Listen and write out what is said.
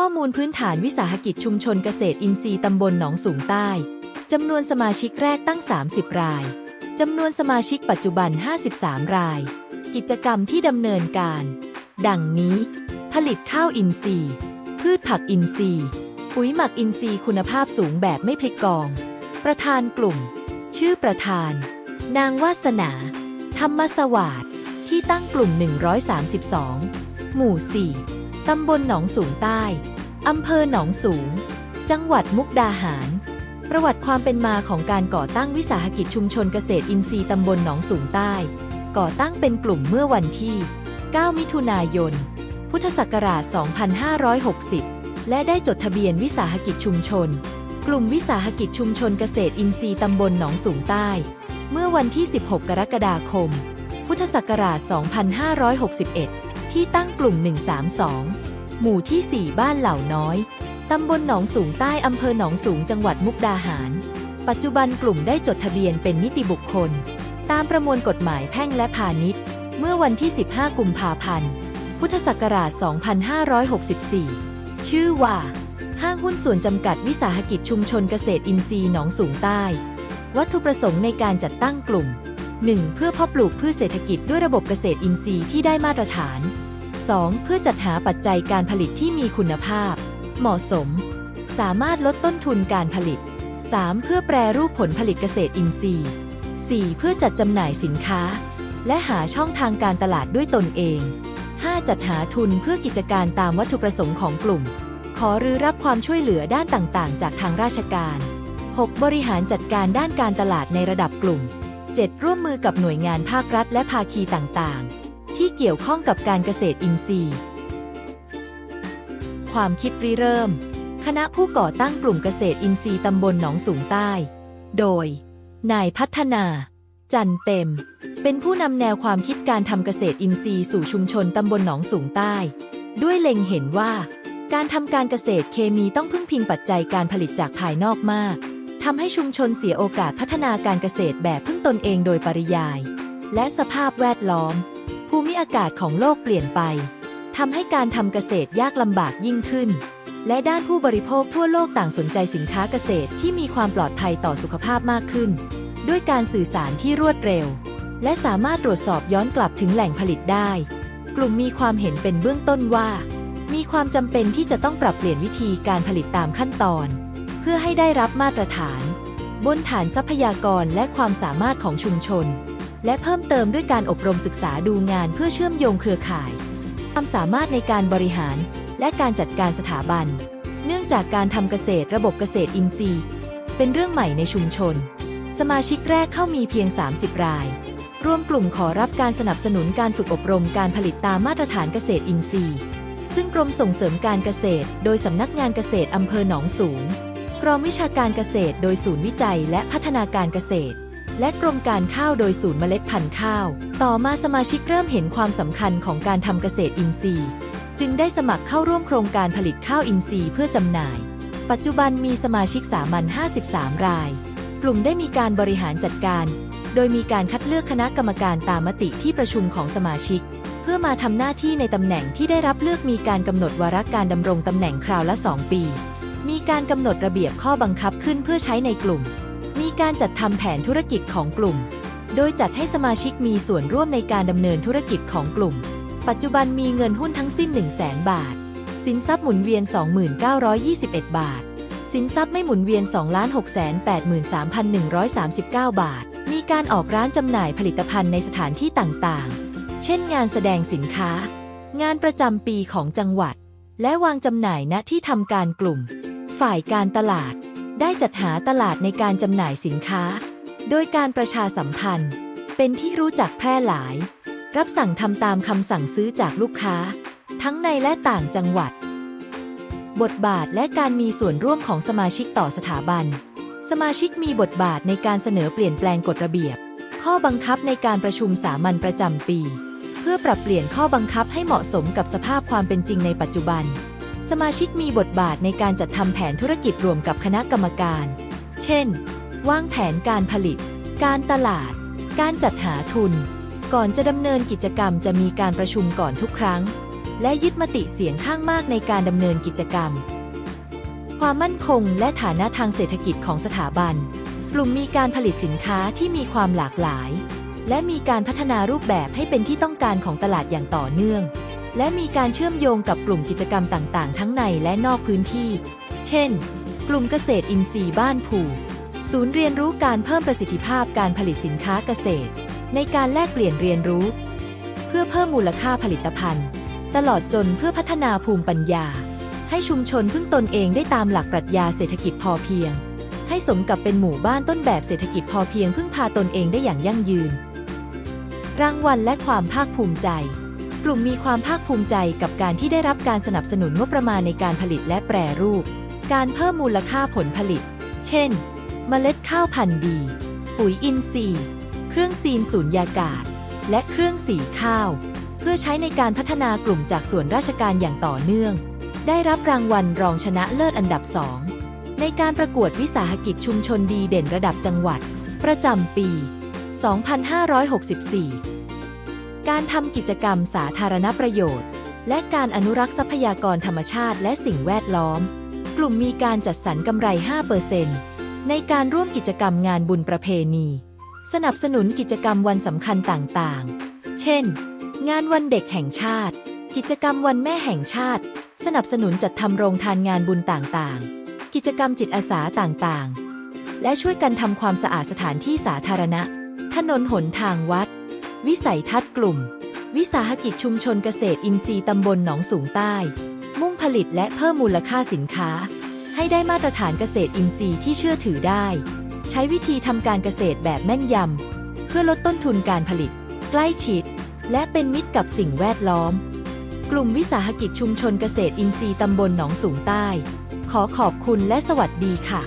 ข้อมูลพื้นฐานวิสาหกิจชุมชนเกษตรอินทรีย์ตำบลหนองสูงใต้จำนวนสมาชิกแรกตั้ง 30 รายจำนวนสมาชิกปัจจุบัน 53 ราย กิจกรรมที่ดำเนินการ ดังนี้ ผลิตข้าวอินทรีย์ พืชผักอินทรีย์ ปุ๋ยหมักอินทรีย์คุณภาพสูงแบบไม่พลิกกอง ประธานกลุ่ม ชื่อประธาน นางวาสนา ธรรมสวัสดิ์ที่ตั้งกลุ่ม 132 หมู่ 4 ตำบลหนองสูงใต้ อำเภอหนองสูง จังหวัดมุกดาหาร ประวัติความเป็นมาของการก่อตั้งวิสาหกิจชุมชนเกษตรอินทรีย์ตำบลหนองสูงใต้ ก่อตั้งเป็นกลุ่มเมื่อวันที่ 9 มิถุนายน พุทธศักราช 2560 และได้จดทะเบียนวิสาหกิจชุมชน กลุ่มวิสาหกิจชุมชนเกษตรอินทรีย์ตำบลหนองสูงใต้ เมื่อวันที่ 16 กรกฎาคม พุทธศักราช 2561 ที่ตั้งกลุ่ม 132 หมู่ที่ 4 บ้านเหล่าน้อย ตำบลหนองสูงใต้อำเภอหนองสูงจังหวัดมุกดาหาร ปัจจุบันกลุ่มได้จดทะเบียนเป็นนิติบุคคล ตามประมวลกฎหมายแพ่งและพาณิชย์ เมื่อวันที่ 15 กุมภาพันธ์ พุทธศักราช 2564 ชื่อว่า ห้างหุ้นส่วนจำกัดวิสาหกิจชุมชนเกษตรอินทรีย์หนองสูงใต้ วัตถุประสงค์ในการจัดตั้งกลุ่ม 1. เพื่อเพาะปลูกพืชเศรษฐกิจด้วยระบบเกษตรอินทรีย์ที่ได้มาตรฐาน 2. เพื่อจัดหาปัจจัยการผลิตที่มีคุณภาพ เหมาะสม สามารถลดต้นทุนการผลิต 3. เพื่อแปรรูปผลผลิตเกษตรอินทรีย์ 4. เพื่อจัดจำหน่ายสินค้า และหาช่องทางการตลาดด้วยตนเอง 5. จัดหาทุนเพื่อกิจการตามวัตถุประสงค์ของกลุ่ม ขอรือรับความช่วยเหลือด้านต่างๆ จากทางราชการ 6. บริหารจัดการด้านการตลาดในระดับกลุ่ม 7. ร่วมมือกับหน่วยงานภาครัฐและภาคีต่างๆ ที่เกี่ยวข้องกับการเกษตรอินทรีย์ ความคิดริเริ่ม คณะผู้ก่อตั้งกลุ่มเกษตรอินทรีย์ตำบลหนองสูงใต้ โดย นายพัฒนา จันเต็ม เป็นผู้นำแนวความคิดการทำเกษตรอินทรีย์สู่ชุมชนตำบลหนองสูงใต้ ด้วยเล็งเห็นว่า การทำการเกษตรเคมีต้องพึ่งพิงปัจจัยการผลิตจากภายนอกมากทำให้ชุมชนเสียโอกาสพัฒนาการเกษตรแบบพึ่งตนเองโดยปริยาย และสภาพแวดล้อม ภูมิอากาศของโลกเปลี่ยนไปทำให้การทำเกษตรยากลำบากยิ่งขึ้น และด้านผู้บริโภคทั่วโลกต่างสนใจสินค้าเกษตรที่มีความปลอดภัยต่อสุขภาพมากขึ้น ด้วยการสื่อสารที่รวดเร็ว และสามารถตรวจสอบย้อนกลับถึงแหล่งผลิตได้ กลุ่มมีความเห็นเป็นเบื้องต้นว่า มีความจำเป็นที่จะต้องปรับเปลี่ยนวิธีการผลิตตามขั้นตอน เพื่อให้ได้รับมาตรฐาน บนฐานทรัพยากรและความสามารถของชุมชน และเพิ่มเติมด้วยการอบรมศึกษาดูงานเพื่อเชื่อมโยงเครือข่าย ความสามารถในการบริหารและการจัดการสถาบัน เนื่องจากการทำเกษตรระบบเกษตรอินทรีย์ เป็นเรื่องใหม่ในชุมชน สมาชิกแรกเข้ามีเพียง 30 ราย ร่วมกลุ่มขอรับการสนับสนุนการฝึกอบรมการผลิตตามมาตรฐานเกษตรอินทรีย์ ซึ่งกรมส่งเสริมการเกษตร โดยสำนักงานเกษตรอำเภอหนองสูง กรมวิชาการเกษตร โดยศูนย์วิจัยและพัฒนาการเกษตร และกรมการข้าวโดยศูนย์เมล็ดพันธุ์ข้าว ต่อมาสมาชิกเริ่มเห็นความสำคัญของการทำเกษตรอินทรีย์ จึงได้สมัครเข้าร่วมโครงการผลิตข้าวอินทรีย์เพื่อจำหน่าย ปัจจุบันมีสมาชิกสามัญ53 ราย กลุ่มได้มีการบริหารจัดการ โดยมีการคัดเลือกคณะกรรมการตามมติที่ประชุมของสมาชิก เพื่อมาทำหน้าที่ในตำแหน่งที่ได้รับเลือกมีการกำหนดวาระการดำรงตำแหน่งคราวละ 2 ปี มีการกำหนดระเบียบข้อบังคับขึ้นเพื่อใช้ในกลุ่ม มีการจัดทำแผนธุรกิจของกลุ่ม โดยจัดให้สมาชิกมีส่วนร่วมในการดำเนินธุรกิจของกลุ่ม ปัจจุบันมีเงินหุ้นทั้งสิ้น 1 0 0 0 0แบาท สินทรัพย์หมุนเวียน 2921 บาท สินทรัพย์ไม่หมุนเวียน 2,683,139 บาท มีการออกร้านจำหน่ายผลิตภัณฑ์ในสถานที่ต่างๆ เช่นงานแสดงสินค้า งานประจำปีของจังหวัด และวางจำหน่ายณที่ทำการกลุ่ม ฝ่ายการตลาด ได้จัดหาตลาดในการจำหน่ายสินค้า โดยการประชาสัมพันธ์ เป็นที่รู้จักแพร่หลาย รับสั่งทำตามคำสั่งซื้อจากลูกค้า ทั้งในและต่างจังหวัด บทบาทและการมีส่วนร่วมของสมาชิกต่อสถาบัน สมาชิกมีบทบาทในการเสนอเปลี่ยนแปลงกฎระเบียบ ข้อบังคับในการประชุมสามัญประจำปี เพื่อปรับเปลี่ยนข้อบังคับให้เหมาะสมกับสภาพความเป็นจริงในปัจจุบัน สมาชิกมีบทบาทในการจัดทำแผนธุรกิจรวมกับคณะกรรมการ เช่น วางแผนการผลิต การตลาด การจัดหาทุน ก่อนจะดำเนินกิจกรรมจะมีการประชุมก่อนทุกครั้ง และยึดมติเสียงข้างมากในการดำเนินกิจกรรม ความมั่นคงและฐานะทางเศรษฐกิจของสถาบัน กลุ่มมีการผลิตสินค้าที่มีความหลากหลาย และมีการพัฒนารูปแบบให้เป็นที่ต้องการของตลาดอย่างต่อเนื่อง และมีการเชื่อมโยงกับกลุ่มกิจกรรมต่าง ๆ ทั้งในและนอกพื้นที่ เช่น กลุ่มเกษตรอินทรีย์บ้านผู่ศูนย์เรียนรู้การเพิ่มประสิทธิภาพการผลิตสินค้าเกษตร ในการแลกเปลี่ยนเรียนรู้ เพื่อเพิ่มมูลค่าผลิตภัณฑ์ ตลอดจนเพื่อพัฒนาภูมิปัญญา ให้ชุมชนพึ่งตนเองได้ตามหลักปรัชญาเศรษฐกิจพอเพียง ให้สมกับเป็นหมู่บ้านต้นแบบเศรษฐกิจพอเพียงพึ่งพาตนเองได้อย่างยั่งยืน รางวัลและความภาคภูมิใจ กลุ่มมีความภาคภูมิใจกับการที่ได้รับการสนับสนุนงบประมาณในการผลิตและแปรรูป การเพิ่มมูลค่าผลผลิต เช่น เมล็ดข้าวพันธุ์ดี ปุ๋ยอินทรีย์ เครื่องซีนสูญญากาศ และเครื่องสีข้าว เพื่อใช้ในการพัฒนากลุ่มจากส่วนราชการอย่างต่อเนื่อง ได้รับรางวัลรองชนะเลิศอันดับสองในการประกวดวิสาหกิจชุมชนดีเด่นระดับจังหวัด ประจำปี 2564 การทำกิจกรรมสาธารณประโยชน์ และการอนุรักษ์ทรัพยากรธรรมชาติและสิ่งแวดล้อม กลุ่มมีการจัดสรรกำไร 5%ในการร่วมกิจกรรมงานบุญประเพณี สนับสนุนกิจกรรมวันสำคัญต่างๆ เช่น งานวันเด็กแห่งชาติ กิจกรรมวันแม่แห่งชาติ สนับสนุนจัดทำโรงทานงานบุญต่างๆ กิจกรรมจิตอาสาต่างๆ และช่วยกันทำความสะอาดสถานที่สาธารณะ ถนนหนทางวัด วิสัยทัศน์กลุ่ม วิสาหกิจชุมชนเกษตรอินทรีย์ตำบลหนองสูงใต้ มุ่งผลิตและเพิ่มมูลค่าสินค้า ให้ได้มาตรฐานเกษตรอินทรีย์ที่เชื่อถือได้ ใช้วิธีทำการเกษตรแบบแม่นยำ เพื่อลดต้นทุนการผลิต ใกล้ชิด และเป็นมิตรกับสิ่งแวดล้อม กลุ่มวิสาหกิจชุมชนเกษตรอินทรีย์ตำบลหนองสูงใต้ ขอขอบคุณและสวัสดีค่ะ